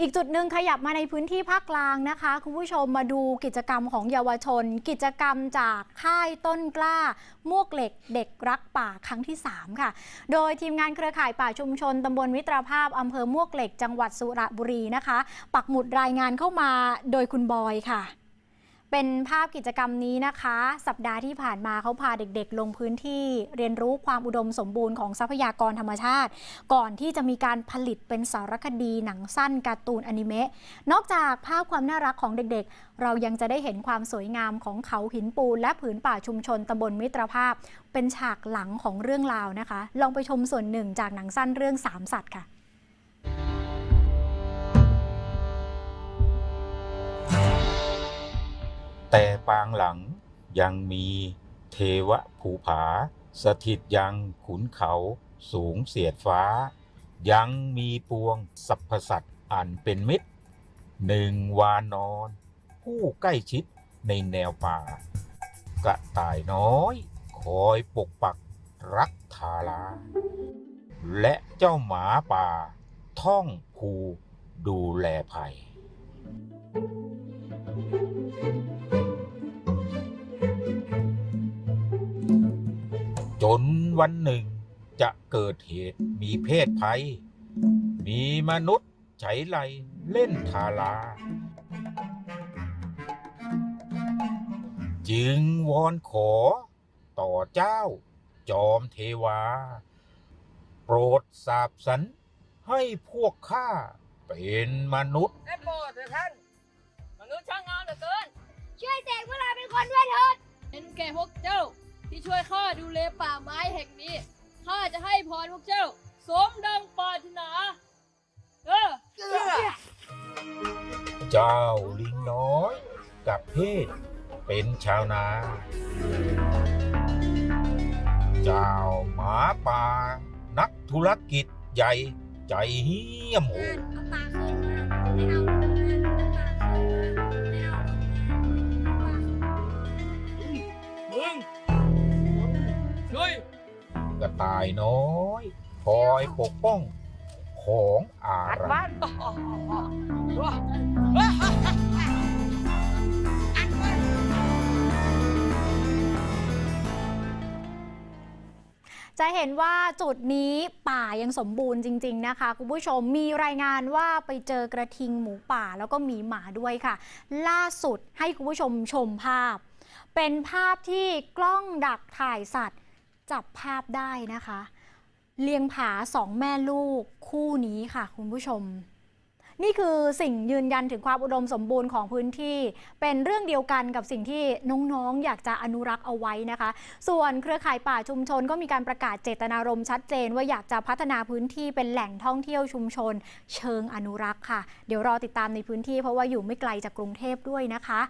อีกจุดหนึ่งขยับมาในพื้นที่ภาคกลางนะคะ คุณผู้ชมมาดูกิจกรรมของเยาวชน กิจกรรมจากค่ายต้นกล้ามวกเหล็กเด็กรักป่าครั้งที่ 3 ค่ะ โดยทีมงานเครือข่ายป่าชุมชนตำบลมิตรภาพอำเภอมวกเหล็ก จังหวัดสุระบุรีนะคะ ปักหมุดรายงานเข้ามาโดยคุณบอยค่ะ เป็นภาพกิจกรรมนี้นะคะ สัปดาห์ที่ผ่านมาเขาพาเด็กๆ ลงพื้นที่เรียนรู้ความอุดมสมบูรณ์ของทรัพยากรธรรมชาติ ก่อนที่จะมีการผลิตเป็นสารคดีหนังสั้นการ์ตูนอนิเมะนอกจากภาพความน่ารักของเด็กๆ เรายังจะได้เห็นความสวยงามของเขาหินปูน และผืนป่าชุมชนตำบลมิตรภาพ เป็นฉากหลังของเรื่องราวนะคะ ลองไปชมส่วนหนึ่งจากหนังสั้นเรื่องสามสัตว์ค่ะ ปางหลัง ยังมีเทวภูผา สถิตยังขุนเขาสูงเสียดฟ้า ยังมีปวงสรรพสัตว์อันเป็นมิตรหนึ่งวานนอน ผู้ใกล้ชิดในแนวป่า กระต่ายน้อย คอยปกปักรักทาราและเจ้าหมาป่า ท่องภูดูแลภัย นวันหนึ่งจะเกิดเหตุมีเพศภัย มีมนุษย์ใช้ไลเล่นทาราจึงวอนขอต่อเจ้า จอมเทวา โปรดสาบสันให้พวกข้าเป็นมนุษย์ได้โปรดเถอะท่านมนุษย์ช่างงามเหลือเกินช่วยเสกพวกเราเป็นคนด้วยเถิดเห็นแก่พวกเจ้า ที่ช่วยข้าดูแลป่าไม้แห่งนี้ข้าจะให้พรพวกเจ้า สมดังปรารถนา เออเจ้าลิงน้อย กับเพศเป็นชาวนา เจ้าหมาป่า นักธุรกิจใหญ่ใจเหี้ยมโหดเอาปลาคืนมาไม่เอาลงมาเอา กระต่ายน้อย คอยปกป้องของอาอัดรับ้านวจะเห็นว่าจุดนี้ป่ายังสมบูรณ์จริง ๆ นะคะ คุณผู้ชมมีรายงานว่าไปเจอกระทิงหมูป่าแล้วก็หมีหมาด้วยค่ะ ล่าสุดให้คุณผู้ชมชมภาพ เป็นภาพที่กล้องดักถ่ายสัตว์ จับภาพได้นะคะ เลียงผาสองแม่ลูกคู่นี้ค่ะ คุณผู้ชม นี่คือสิ่งยืนยันถึงความอุดมสมบูรณ์ของพื้นที่ เป็นเรื่องเดียวกันกับสิ่งที่น้องๆ อยากจะอนุรักษ์เอาไว้นะคะ ส่วนเครือข่ายป่าชุมชนก็มีการประกาศเจตนารมณ์ชัดเจน ว่าอยากจะพัฒนาพื้นที่เป็นแหล่งท่องเที่ยวชุมชน เชิงอนุรักษ์ค่ะ เดี๋ยวรอติดตามในพื้นที่เพราะว่าอยู่ไม่ไกลจากกรุงเทพด้วยนะคะ